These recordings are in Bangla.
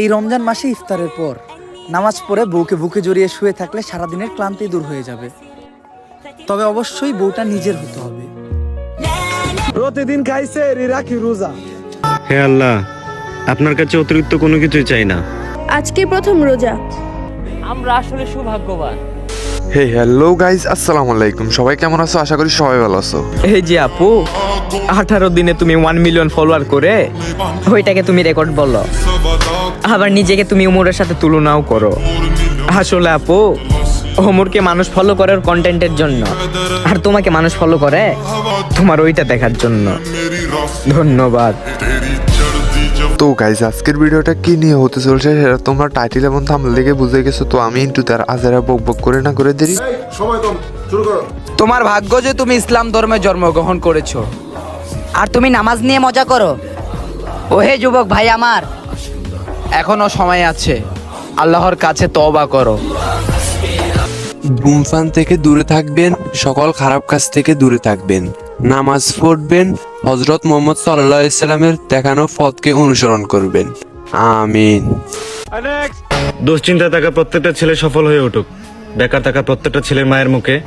এই রমজান মাসে ইফতারের পর নামাজ পড়ে বউকে বুকে জড়িয়ে শুয়ে থাকলে সারাদিনের ক্লান্তি দূর হয়ে যাবে। তবে অবশ্যই বউটা নিজের হতে হবে। প্রতিদিন খাইছে রাখি রোজা। হে আল্লাহ আপনার কাছে অতিরিক্ত কোনো কিছুই চাই না। আজকে প্রথম রোজা। আমরা আসলে সৌভাগ্যবান। হে হ্যালো গাইজ আসসালামু আলাইকুম। সবাই কেমন আছো? আশা করি সবাই ভালো আছো। এই যে আপু আঠারো দিনে তুমি ওয়ান মিলিয়ন ফলোয়ার করে ওইটাকে তুমি রেকর্ড বলো। আবার নিজেকে তুমি উমরের সাথে তুলনাও করো। আসলে আপু ওমরকে মানুষ ফলো করে ওর কন্টেন্টের জন্য। আর তোমাকে মানুষ ফলো করে তোমার ওইটা দেখার জন্য। ধন্যবাদ। তো গাইজ আজকের ভিডিওটা কি নিয়ে হতে চলছে সেটা তোমরা টাইটেল এবং থাম লেগে বুঝে গেছো তো আমি ইন্টু তার আজারা বক বক করে না করে দেরি। তোমার ভাগ্য যে তুমি ইসলাম ধর্মে জন্মগ্রহণ করেছ। আর তুমি নামাজ নিয়ে মজা করো। ওহে যুবক ভাই আমার এখনও সময় আছে। আল্লাহর কাছে তওবা করো। ধূমপান থেকে দূরে থাকবেন সকল খারাপ কাজ থেকে দূরে থাকবেন। নামাজ পড়বেন হজরত মোহাম্মদ সাল্লাহ ইসলামের দেখানো পথকে অনুসরণ করবেন। আমিন। দুশ্চিন্তায় থাকা প্রত্যেকটা ছেলে সফল হয়ে উঠুক। বেকার থাকা প্রত্যেকটা ছেলের মায়ের মুখে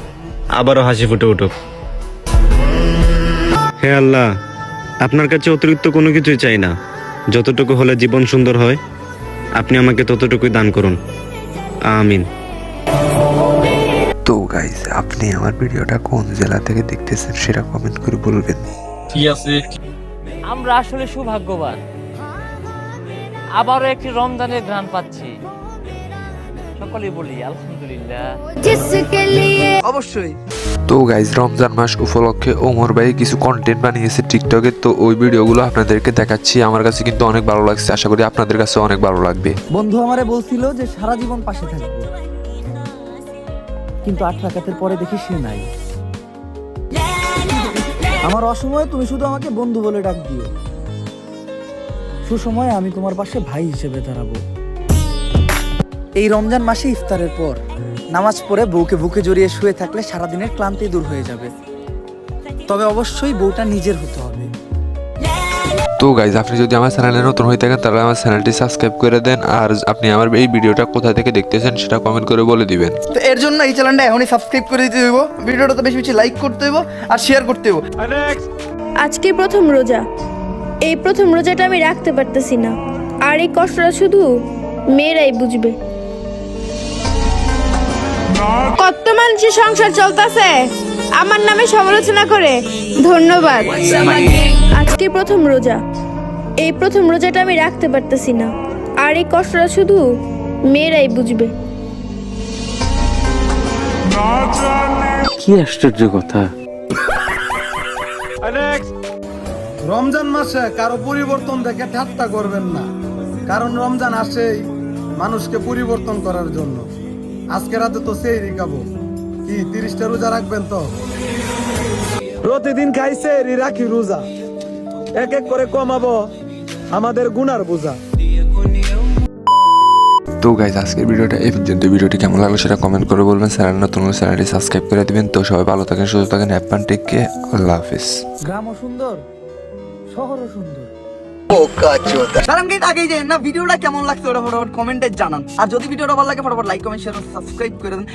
আবারও হাসি ফুটে উঠুক। হে আল্লাহ আপনার কাছে অতিরিক্ত কোনো কিছুই চাই না। যতটুকু হলে জীবন সুন্দর হয় আপনি আমাকে ততটুকুই দান করুন। আমিন। তো গাইজ আপনি আমার ভিডিওটা কোন জেলা থেকে দেখতেছেন সেটা কমেন্ট করে বলবেন। আমরা আসলে সৌভাগ্যবান। আবারও একটি রমজানের ঘ্রাণ পাচ্ছি। সকলেই বলি আলহামদুলিল্লাহ। অবশ্যই। তো গাইজ রমজান মাস উপলক্ষে ওমর ভাই কিছু কন্টেন্ট বানিয়েছে টিকটকে তো ওই ভিডিওগুলো আপনাদেরকে দেখাচ্ছি। আমার কাছে কিন্তু অনেক ভালো লাগছে আশা করি আপনাদের কাছে অনেক ভালো লাগবে। বন্ধু আমারে বলছিল যে সারা জীবন পাশে থাকবে। কিন্তু আট রাকাতের পরে দেখি সে নাই। আমার অসময়ে তুমি শুধু আমাকে বন্ধু বলে ডাক দিও। সুসময়ে আমি তোমার পাশে ভাই হিসেবে দাঁড়াবো। এই রমজান মাসে ইফতারের পর নামাজ পড়ে বউকে বুকে জড়িয়ে শুয়ে থাকলে সারাদিনের ক্লান্তি দূর হয়ে যাবে। তবে অবশ্যই বউটা নিজের হতে হবে। তো গাইজ আপনি যদি আমার চ্যানেলে নতুন হয়ে থাকেন তাহলে আমার চ্যানেলটি সাবস্ক্রাইব করে দেন। আর আপনি আমার এই ভিডিওটা কোথা থেকে দেখতেছেন সেটা কমেন্ট করে বলে দিবেন। তো এর জন্য এই চ্যানেলটা এখনই সাবস্ক্রাইব করে দিতে হইব। ভিডিওটা তো বেশি বেশি লাইক করতে হইব আর শেয়ার করতে হইব। আজকে প্রথম রোজা। এই প্রথম রোজাটা আমি রাখতে পারতেছি না। আর এই কষ্টটা শুধু মেয়েরাই বুঝবে। কত মানুষের সংসার চলতেছে আমার নামে সমালোচনা করে। ধন্যবাদ। আজকে প্রথম রোজা। এই প্রথম রোজাটা আমি রাখতে পারতেছি না। আর এই কষ্টটা শুধু মেয়েরাই বুঝবে। কি আশ্চর্য কথা। রমজান মাসে কারও পরিবর্তন দেখে ঠাট্টা করবেন না। কারণ রমজান আসেই মানুষকে পরিবর্তন করার জন্য। আজকে রাতে তো সেই রিকাবো কি তিরিশটা রোজা রাখবেন তো? প্রতিদিন খাইছে এরই রাখি রোজা। এক এক করে কমাবো আমাদের গুনার বোঝা। তো গাইজ আজকের ভিডিওটা এই পর্যন্ত। ভিডিওটি কেমন লাগল সেটা কমেন্ট করে বলবেন। চ্যানেল নতুন হলে চ্যানেলটি সাবস্ক্রাইব করে দিবেন। তো সবাই ভালো থাকেন সুস্থ থাকেন। হ্যাপান টেককে আল্লাহ হাফিজ। গ্রামও সুন্দর শহরও সুন্দর। আগেই যে না, ভিডিওটা কেমন লাগছে, ওটা ফটোফট কমেন্টে জানান। আর যদি ভিডিওটা ভালো লাগে, ফটোফট লাইক কমেন্ট শেয়ার সাবস্ক্রাইব করে দেন।